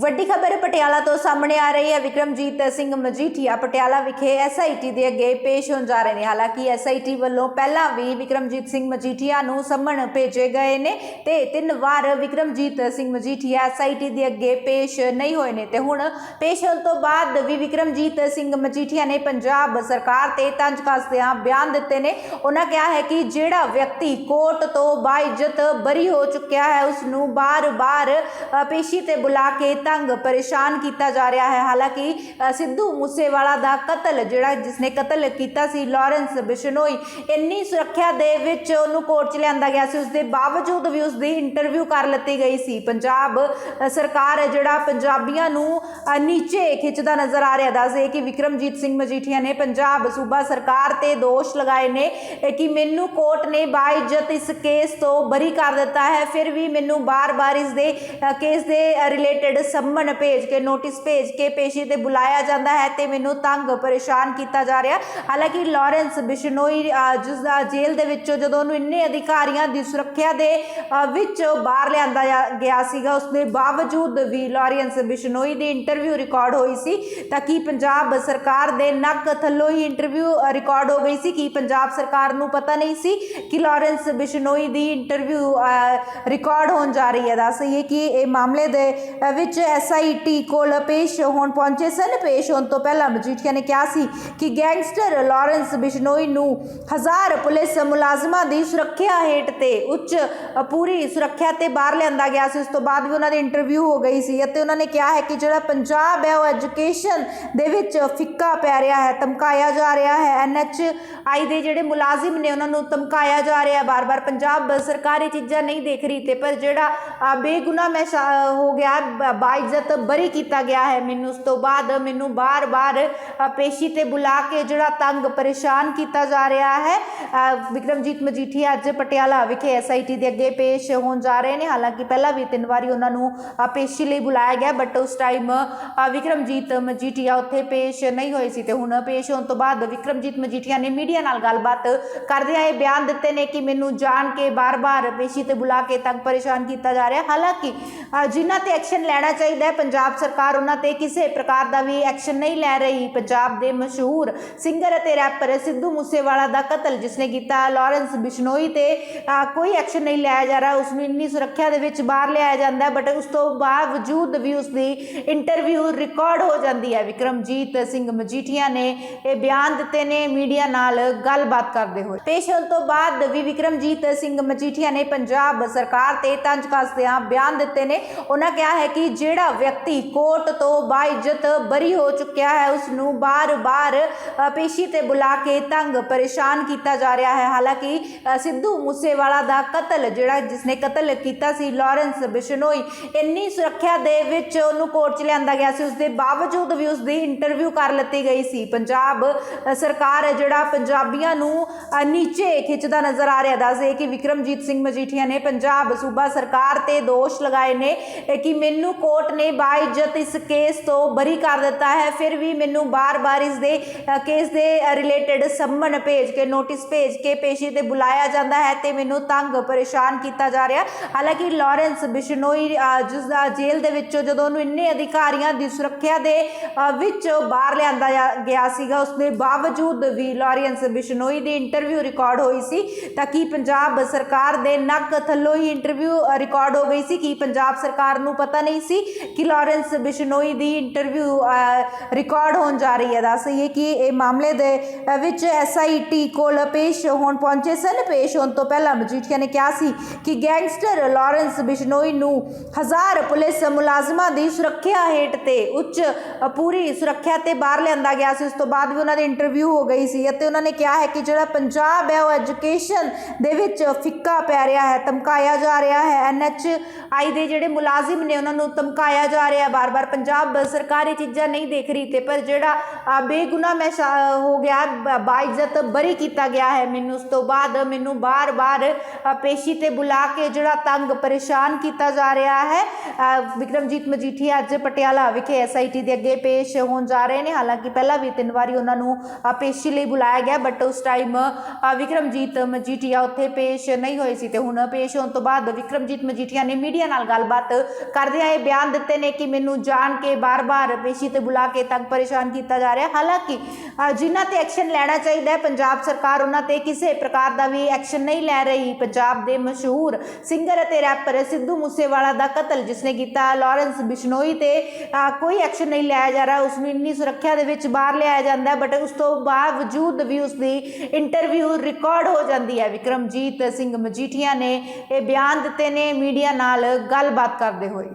ਵੱਡੀ ਖਬਰ ਪਟਿਆਲਾ ਤੋਂ ਸਾਹਮਣੇ ਆ ਰਹੀ ਹੈ। ਵਿਕਰਮਜੀਤ ਸਿੰਘ ਮਜੀਠੀਆ ਪਟਿਆਲਾ ਵਿਖੇ ਐਸਆਈਟੀ ਦੇ ਅੱਗੇ ਪੇਸ਼ ਹੋਣ ਜਾ ਰਹੇ ਨੇ। ਹਾਲਾਂਕਿ ਐਸਆਈਟੀ ਵੱਲੋਂ ਪਹਿਲਾਂ ਵੀ ਵਿਕਰਮਜੀਤ ਸਿੰਘ ਮਜੀਠੀਆ ਨੂੰ ਸੰਮਣ ਭੇਜੇ ਗਏ ਨੇ ਤੇ ਤਿੰਨ ਵਾਰ ਵਿਕਰਮਜੀਤ ਸਿੰਘ ਮਜੀਠੀਆ ਐਸਆਈਟੀ ਦੇ ਅੱਗੇ ਪੇਸ਼ ਨਹੀਂ ਹੋਏ ਨੇ। ਤੇ ਹੁਣ ਪੇਸ਼ ਹੋਣ ਤੋਂ ਬਾਅਦ ਵੀ ਵਿਕਰਮਜੀਤ ਸਿੰਘ ਮਜੀਠੀਆ ਨੇ ਪੰਜਾਬ ਸਰਕਾਰ ਤੇ ਤੰਜ ਕੱਸਦਿਆਂ ਬਿਆਨ ਦਿੱਤੇ ਨੇ। ਉਹਨਾਂ ਕਿਹਾ ਹੈ ਕਿ ਜਿਹੜਾ ਵਿਅਕਤੀ ਕੋਰਟ ਤੋਂ ਬਾਇਜ਼ਤ ਬਰੀ ਹੋ ਚੁੱਕਿਆ ਹੈ ਉਸ ਨੂੰ ਬਾਰ-ਬਾਰ ਪੇਸ਼ੀ ਤੇ ਬੁਲਾ ਕੇ ਤੰਗ ਪਰੇਸ਼ਾਨ ਕੀਤਾ ਜਾ ਰਿਹਾ ਹੈ। ਹਾਲਾਂਕਿ ਸਿੱਧੂ ਮੂਸੇਵਾਲਾ ਦਾ ਕਤਲ, ਜਿਹੜਾ ਜਿਸਨੇ ਕਤਲ ਕੀਤਾ ਸੀ, ਲਾਰੈਂਸ ਬਿਸ਼ਨੋਈ, ਇੰਨੀ ਸੁਰੱਖਿਆ ਦੇ ਵਿੱਚ ਉਹਨੂੰ ਕੋਰਟ 'ਚ ਲਿਆਂਦਾ ਗਿਆ ਸੀ। ਉਸ ਦੇ ਬਾਵਜੂਦ ਵੀ ਉਸ ਦੀ ਇੰਟਰਵਿਊ ਕਰ ਲਿੱਤੀ ਗਈ ਸੀ। ਪੰਜਾਬ ਸਰਕਾਰ ਜਿਹੜਾ ਪੰਜਾਬੀਆਂ ਨੂੰ ਨੀਚੇ ਖਿੱਚਦਾ ਨਜ਼ਰ ਆ ਰਿਹਾ। ਦੱਸਦੇ ਕਿ ਵਿਕਰਮਜੀਤ ਸਿੰਘ ਮਜੀਠੀਆ ਨੇ ਪੰਜਾਬ ਸੂਬਾ ਸਰਕਾਰ ਤੇ ਦੋਸ਼ ਲਗਾਏ ਨੇ ਕਿ ਮੈਨੂੰ ਕੋਰਟ ਨੇ ਬਾਇਜ਼ਤ ਇਸ ਕੇਸ ਤੋਂ ਬਰੀ ਕਰ ਦਿੱਤਾ ਹੈ। ਫਿਰ ਵੀ ਮੈਨੂੰ ਬਾਰ-ਬਾਰ ਇਸ ਦੇ ਕੇਸ ਦੇ ਰਿਲੇਟਡ ਸੰਮਨ ਭੇਜ ਕੇ ਨੋਟਿਸ ਭੇਜ ਕੇ ਪੇਸ਼ੀ ਤੇ ਬੁਲਾਇਆ ਜਾਂਦਾ ਹੈ ਤੇ ਮੈਨੂੰ ਤੰਗ ਪਰੇਸ਼ਾਨ ਕੀਤਾ ਜਾ ਰਿਹਾ। ਹਾਲਾਂਕਿ ਲਾਰੈਂਸ ਬਿਸ਼ਨੋਈ ਅ, ਜਿਸ ਦਾ ਜੇਲ੍ਹ ਦੇ ਵਿੱਚੋਂ ਜਦੋਂ ਉਹਨੂੰ ਇੰਨੇ ਅਧਿਕਾਰੀਆਂ ਦੀ ਸੁਰੱਖਿਆ ਦੇ ਵਿੱਚ ਬਾਹਰ ਲਿਆਂਦਾ ਜਾ- ਗਿਆ ਸੀਗਾ ਉਸ ਦੇ ਬਾਵਜੂਦ ਵੀ ਲਾਰੈਂਸ ਬਿਸ਼ਨੋਈ ਦੀ ਇੰਟਰਵਿਊ ਰਿਕਾਰਡ ਹੋਈ ਸੀ ਤਾਂ ਕਿ ਪੰਜਾਬ ਸਰਕਾਰ ਦੇ ਨੱਕ ਥੱਲੋਂ ਹੀ ਇੰਟਰਵਿਊ ਰਿਕਾਰਡ ਹੋ ਗਈ ਸੀ? ਕਿ ਪੰਜਾਬ ਸਰਕਾਰ ਨੂੰ ਪਤਾ ਨਹੀਂ ਸੀ ਕਿ ਲਾਰੈਂਸ ਬਿਸ਼ਨੋਈ ਦੀ ਇੰਟਰਵਿਊ ਰਿਕਾਰਡ ਹੋਣ ਜਾ ਰਹੀ ਹੈ? ਦੱਸ ਦੱਸਈਏ ਕਿ ਇਹ ਮਾਮਲੇ ਦੇ ਵਿੱਚ ਐਸਆਈਟੀ ਕੋਲ ਪੇਸ਼ ਹੋਣ ਪਹੁੰਚੇ ਸਨ ਪੇਸ਼ ਹੋਣ ਤੋਂ ਪਹਿਲਾਂ ਮਜੀਠੀਆ ਨੇ ਕਿਹਾ ਸੀ ਕਿ ਗੈਂਗਸਟਰ ਲਾਰੈਂਸ ਬਿਸ਼ਨੋਈ ਨੂੰ ਹਜ਼ਾਰ ਪੁਲਿਸ ਮੁਲਾਜ਼ਮਾਂ ਦੀ ਸੁਰੱਖਿਆ ਹੇਠ ਤੇ ਉੱਚ ਪੂਰੀ ਸੁਰੱਖਿਆ ਤੇ ਬਾਹਰ ਲਿਆਂਦਾ ਗਿਆ ਸੀ। ਉਸ ਤੋਂ ਬਾਅਦ ਵੀ ਉਹਨਾਂ ਦੀ ਇੰਟਰਵਿਊ ਹੋ ਗਈ ਸੀ ਅਤੇ ਉਹਨਾਂ ਨੇ ਕਿਹਾ ਹੈ ਕਿ ਜਿਹੜਾ ਪੰਜਾਬ ਹੈ ਉਹ ਐਜੂਕੇਸ਼ਨ ਦੇ ਵਿੱਚ ਫਿੱਕਾ ਪੈ ਰਿਹਾ ਹੈ ਧਮਕਾਇਆ ਜਾ ਰਿਹਾ ਹੈ। ਐਨਐਚ ਆਈ ਦੇ ਜਿਹੜੇ ਮੁਲਾਜ਼ਮ ਨੇ ਉਹਨਾਂ ਨੂੰ ਧਮਕਾਇਆ ਜਾ ਰਿਹਾ ਬਾਰ-ਬਾਰ ਪੰਜਾਬ ਸਰਕਾਰ ਇਹ ਚੀਜ਼ਾਂ ਨਹੀਂ ਦੇਖ ਰਹੀ ਤੇ ਪਰ ਜਿਹੜਾ ਅ, ਬੇਗੁਨਾਹ ਮੈਂ ਹੋ ਗਿਆ ਬਾਇਜ਼ਤ ਬਰੀ ਕੀਤਾ ਗਿਆ ਹੈ। ਮੈਨੂੰ ਉਸ ਤੋਂ ਬਾਅਦ ਮੈਨੂੰ ਬਾਰ-ਬਾਰ ਪੇਸ਼ੀ ਤੇ ਬੁਲਾ ਕੇ ਜਿਹੜਾ ਤੰਗ ਪਰੇਸ਼ਾਨ ਕੀਤਾ ਜਾ ਰਿਹਾ ਹੈ ਵਿਕਰਮਜੀਤ ਮਜੀਠੀਆ ਅੱਜ ਪਟਿਆਲਾ ਵਿਖੇ ਐਸਆਈਟੀ ਦੇ ਅੱਗੇ ਪੇਸ਼ ਹੋਣ ਜਾ ਰਹੇ ਨੇ। ਹਾਲਾਂਕਿ ਪਹਿਲਾਂ ਵੀ ਤਿੰਨ ਵਾਰੀ ਉਹਨਾਂ ਨੂੰ ਪੇਸ਼ੀ ਲਈ ਬੁਲਾਇਆ ਗਿਆ ਬਟ ਉਸ ਟਾਈਮ ਵਿਕਰਮਜੀਤ ਮਜੀਠੀਆ ਉੱਥੇ ਪੇਸ਼ ਨਹੀਂ ਹੋਏ ਸੀ ਤੇ ਹੁਣ ਪੇਸ਼ ਹੋਣ ਤੋਂ ਬਾਅਦ ਵਿਕਰਮਜੀਤ ਮਜੀਠੀਆ ਨੇ ਮੀਡੀਆ ਨਾਲ ਗੱਲਬਾਤ ਕਰਦਿਆਂ ਇਹ ਬਿਆਨ ਦਿੱਤੇ ਨੇ ਕਿ ਮੈਨੂੰ ਜਾਣ ਕੇ ਬਾਰ-ਬਾਰ ਪੇਸ਼ੀ ਤੇ ਬੁਲਾ ਕੇ ਤੰਗ ਪਰੇਸ਼ਾਨ ਕੀਤਾ ਜਾ ਰਿਹਾ। ਹਾਲਾਂਕਿ ਅ, ਜਿਨ੍ਹਾਂ ਤੇ ਐਕਸ਼ਨ ਲੈਣਾ ਚਾਹੀਦਾ ਹੈ। ਪੰਜਾਬ ਸਰਕਾਰ ਉਹਨਾਂ ਤੇ ਕਿਸੇ ਪ੍ਰਕਾਰ ਦਾ ਵੀ ਐਕਸ਼ਨ ਨਹੀਂ ਲੈ ਰਹੀ। ਪੰਜਾਬ ਦੇ ਮਸ਼ਹੂਰ ਸਿੰਗਰ ਅਤੇ ਰੈਪਰ ਸਿੱਧੂ ਮੂਸੇਵਾਲਾ ਦਾ ਕਤਲ, ਜਿਸਨੇ ਕੀਤਾ ਲਾਰੈਂਸ ਬਿਸ਼ਨੋਈ ਤੇ ਕੋਈ ਐਕਸ਼ਨ ਨਹੀਂ ਲਿਆ ਜਾ ਰਿਹਾ। ਉਸ ਨੂੰ ਇੰਨੀ ਸੁਰੱਖਿਆ ਦੇ ਵਿੱਚ ਬਾਹਰ ਲਿਆਇਆ ਜਾਂਦਾ ਬਟ ਉਸ ਤੋਂ ਬਾਵਜੂਦ ਵੀ ਉਸ ਦੀ ਇੰਟਰਵਿਊ ਰਿਕਾਰਡ ਹੋ ਜਾਂਦੀ ਹੈ। ਵਿਕਰਮਜੀਤ ਸਿੰਘ ਮਜੀਠੀਆ ਨੇ ਇਹ ਬਿਆਨ ਦਿੱਤੇ ਨੇ, ਮੀਡੀਆ ਨਾਲ ਗੱਲਬਾਤ ਕਰਦੇ ਹੋਏ। ਪੇਸ਼ ਹੋਣ ਤੋਂ ਬਾਅਦ ਵੀ ਵਿਕਰਮਜੀਤ ਸਿੰਘ ਮਜੀਠੀਆ ਨੇ ਪੰਜਾਬ ਸਰਕਾਰ ਤੇ ਤੰਜ ਕੱਸਦਿਆਂ ਬਿਆਨ ਦਿੱਤੇ ਨੇ। ਉਹਨਾਂ ਕਿਹਾ ਹੈ ਕਿ ਜਿਹੜਾ ਵਿਅਕਤੀ ਕੋਰਟ ਤੋਂ ਬਾਇਜ਼ਤ ਬਰੀ ਹੋ ਚੁੱਕਿਆ ਹੈ ਉਸ ਨੂੰ ਬਾਰ-ਬਾਰ ਪੇਸ਼ੀ ਤੇ ਬੁਲਾ ਕੇ ਤੰਗ ਪਰੇਸ਼ਾਨ ਕੀਤਾ ਜਾ ਰਿਹਾ ਹੈ। ਹਾਲਾਂਕਿ ਸਿੱਧੂ ਮੂਸੇਵਾਲਾ ਦਾ ਕਤਲ, ਜਿਹੜਾ ਜਿਸਨੇ ਕਤਲ ਕੀਤਾ ਸੀ, ਲਾਰੈਂਸ ਬਿਸ਼ਨੋਈ, ਇੰਨੀ ਸੁਰੱਖਿਆ ਦੇ ਵਿੱਚ ਉਹਨੂੰ ਕੋਰਟ 'ਚ ਲਿਆਂਦਾ ਗਿਆ ਸੀ। ਉਸ ਦੇ ਬਾਵਜੂਦ ਵੀ ਉਸ ਦੀ ਇੰਟਰਵਿਊ ਕਰ ਲਿੱਤੀ ਗਈ ਸੀ। ਪੰਜਾਬ ਸਰਕਾਰ ਹੈ ਜਿਹੜਾ ਪੰਜਾਬੀਆਂ ਨੂੰ ਨੀਚੇ ਖਿੱਚਦਾ ਨਜ਼ਰ ਆ ਰਿਹਾ ਦੱਸਦੇ ਕਿ ਵਿਕਰਮਜੀਤ ਸਿੰਘ ਮਜੀਠੀਆ ਨੇ ਪੰਜਾਬ, ਸੂਬਾ ਸਰਕਾਰ ਤੇ ਦੋਸ਼ ਲਗਾਏ ਨੇ ਕਿ ਮੈਨੂੰ ਕੋਰਟ ਕੋਰਟ ਨੇ ਬਾਇਜ਼ਤ ਇਸ ਕੇਸ ਤੋਂ ਬਰੀ ਕਰ ਦਿੱਤਾ ਹੈ। ਫਿਰ ਵੀ ਮੈਨੂੰ ਬਾਰ-ਬਾਰ ਇਸ ਦੇ ਕੇਸ ਦੇ ਰਿਲੇਟਡ ਸੰਮਨ ਭੇਜ ਕੇ ਨੋਟਿਸ ਭੇਜ ਕੇ ਪੇਸ਼ੀ ਤੇ ਬੁਲਾਇਆ ਜਾਂਦਾ ਹੈ ਤੇ ਮੈਨੂੰ ਤੰਗ ਪਰੇਸ਼ਾਨ ਕੀਤਾ ਜਾ ਰਿਹਾ। ਹਾਲਾਂਕਿ ਲਾਰੈਂਸ ਬਿਸ਼ਨੋਈ ਅ, ਜਿਸ ਦਾ ਜੇਲ੍ਹ ਦੇ ਵਿੱਚੋਂ ਜਦੋਂ ਉਹਨੂੰ ਇੰਨੇ ਅਧਿਕਾਰੀਆਂ ਦੀ ਸੁਰੱਖਿਆ ਦੇ ਵਿੱਚ ਬਾਹਰ ਲਿਆਂਦਾ ਜਾ- ਗਿਆ ਸੀਗਾ ਉਸ ਦੇ ਬਾਵਜੂਦ ਵੀ ਲਾਰੈਂਸ ਬਿਸ਼ਨੋਈ ਦੀ ਇੰਟਰਵਿਊ ਰਿਕਾਰਡ ਹੋਈ ਸੀ ਤਾਂ ਕੀ ਪੰਜਾਬ ਸਰਕਾਰ ਦੇ ਨੱਕ ਥੱਲੋਂ ਹੀ ਇੰਟਰਵਿਊ ਰਿਕਾਰਡ ਹੋ ਗਈ ਸੀ? ਕੀ ਪੰਜਾਬ ਸਰਕਾਰ ਨੂੰ ਪਤਾ ਨਹੀਂ ਸੀ? ਕਿ ਲਾਰੈਂਸ ਬਿਸ਼ਨੋਈ ਦੀ ਇੰਟਰਵਿਊ ਰਿਕਾਰਡ ਹੋਣ ਜਾ ਰਹੀ ਹੈ। ਦੱਸਈਏ ਕਿ ਇਹ ਮਾਮਲੇ ਦੇ ਅ, ਵਿੱਚ ਐਸਆਈਟੀ ਕੋਲ ਪੇਸ਼ ਹੋਣ ਪਹੁੰਚੇ ਸਨ। ਪੇਸ਼ ਹੋਣ ਤੋਂ ਪਹਿਲਾਂ ਮਜੀਠੀਆ ਨੇ ਕਿਹਾ ਸੀ ਕਿ ਗੈਂਗਸਟਰ ਲਾਰੈਂਸ ਬਿਸ਼ਨੋਈ ਨੂੰ ਹਜ਼ਾਰ ਪੁਲਿਸ ਮੁਲਾਜ਼ਮਾਂ ਦੀ ਸੁਰੱਖਿਆ ਹੇਠ ਤੇ ਉੱਚ ਪੂਰੀ ਸੁਰੱਖਿਆ ਤੇ ਬਾਹਰ ਲਿਆਂਦਾ ਗਿਆ ਸੀ। ਉਸ ਤੋਂ ਬਾਅਦ ਵੀ ਉਹਨਾਂ ਦੀ ਇੰਟਰਵਿਊ ਹੋ ਗਈ ਸੀ ਅਤੇ ਉਹਨਾਂ ਨੇ ਕਿਹਾ ਹੈ ਕਿ ਜਿਹੜਾ ਪੰਜਾਬ ਹੈ ਉਹ ਐਜੂਕੇਸ਼ਨ ਦੇ ਵਿੱਚ ਫਿੱਕਾ ਪੈ ਰਿਹਾ ਹੈ ਧਮਕਾਇਆ ਜਾ ਰਿਹਾ ਹੈ। ਐਨਐਚ ਆਈ ਦੇ ਜਿਹੜੇ ਮੁਲਾਜ਼ਮ ਨੇ ਉਹਨਾਂ ਨੂੰ ਧਮਕਾ ਧਮਕਾਇਆ ਜਾ ਰਿਹਾ। ਬਾਰ-ਬਾਰ ਪੰਜਾਬ ਸਰਕਾਰ ਇਹ ਚੀਜ਼ਾਂ ਨਹੀਂ ਦੇਖ ਰਹੀ ਤੇ ਪਰ ਜਿਹੜਾ ਅ, ਬੇਗੁਨਾਹ ਮੈਂ ਹੋ ਗਿਆ ਬਾਇਜ਼ਤ ਬਰੀ ਕੀਤਾ ਗਿਆ ਹੈ ਮੈਨੂੰ ਉਸ ਤੋਂ ਬਾਅਦ ਮੈਨੂੰ ਬਾਰ-ਬਾਰ ਪੇਸ਼ੀ ਤੇ ਬੁਲਾ ਕੇ ਜਿਹੜਾ ਤੰਗ ਪਰੇਸ਼ਾਨ ਕੀਤਾ ਜਾ ਰਿਹਾ ਹੈ। ਵਿਕਰਮਜੀਤ ਮਜੀਠੀਆ ਅੱਜ ਪਟਿਆਲਾ ਵਿਖੇ ਐਸਆਈਟੀ ਦੇ ਅੱਗੇ ਪੇਸ਼ ਹੋਣ ਜਾ ਰਹੇ ਨੇ। ਹਾਲਾਂਕਿ ਪਹਿਲਾਂ ਵੀ ਤਿੰਨ ਵਾਰੀ ਉਹਨਾਂ ਨੂੰ ਪੇਸ਼ੀ ਲਈ ਬੁਲਾਇਆ ਗਿਆ ਬਟ ਉਸ ਟਾਈਮ ਵਿਕਰਮਜੀਤ ਮਜੀਠੀਆ ਉੱਥੇ ਪੇਸ਼ ਨਹੀਂ ਹੋਏ ਸੀ ਤੇ ਹੁਣ ਪੇਸ਼ ਹੋਣ ਤੋਂ ਬਾਅਦ ਵਿਕਰਮਜੀਤ ਮਜੀਠੀਆ ਨੇ ਮੀਡੀਆ ਨਾਲ ਗੱਲਬਾਤ ਕਰਦਿਆਂ ਇਹ ਬਿਆਨ ਦਿੱਤੇ ਨੇ ਕਿ ਮੈਨੂੰ ਜਾਣ ਕੇ ਬਾਰ-ਬਾਰ ਪੇਸ਼ੀ ਤੇ ਬੁਲਾ ਕੇ ਤੰਗ ਪਰੇਸ਼ਾਨ ਕੀਤਾ ਜਾ ਰਿਹਾ ਹਾਲਾਂਕਿ ਜਿਨ੍ਹਾਂ ਤੇ ਐਕਸ਼ਨ ਲੈਣਾ ਚਾਹੀਦਾ ਹੈ, ਪੰਜਾਬ ਸਰਕਾਰ ਉਹਨਾਂ ਤੇ ਕਿਸੇ ਪ੍ਰਕਾਰ ਦਾ ਵੀ ਐਕਸ਼ਨ ਨਹੀਂ ਲੈ ਰਹੀ। ਪੰਜਾਬ ਦੇ ਮਸ਼ਹੂਰ ਸਿੰਗਰ ਅਤੇ ਰੈਪਰ ਸਿੱਧੂ ਮੂਸੇਵਾਲਾ ਦਾ ਕਤਲ ਜਿਸਨੇ ਕੀਤਾ ਲਾਰੈਂਸ ਬਿਸ਼ਨੋਈ ਤੇ ਕੋਈ ਐਕਸ਼ਨ ਨਹੀਂ ਲਿਆ ਜਾ ਰਿਹਾ। ਉਸ ਨੂੰ ਇੰਨੀ ਸੁਰੱਖਿਆ ਦੇ ਵਿੱਚ ਬਾਹਰ ਲਿਆਇਆ ਜਾਂਦਾ ਬਟ ਉਸ ਤੋਂ ਬਾਵਜੂਦ ਵੀ ਉਸ ਦੀ ਇੰਟਰਵਿਊ ਰਿਕਾਰਡ ਹੋ ਜਾਂਦੀ ਹੈ। ਵਿਕਰਮਜੀਤ ਸਿੰਘ ਮਜੀਠੀਆ ਨੇ ਇਹ ਬਿਆਨ ਦਿੱਤੇ ਨੇ ਮੀਡੀਆ ਨਾਲ ਗੱਲਬਾਤ ਕਰਦੇ ਹੋਏ।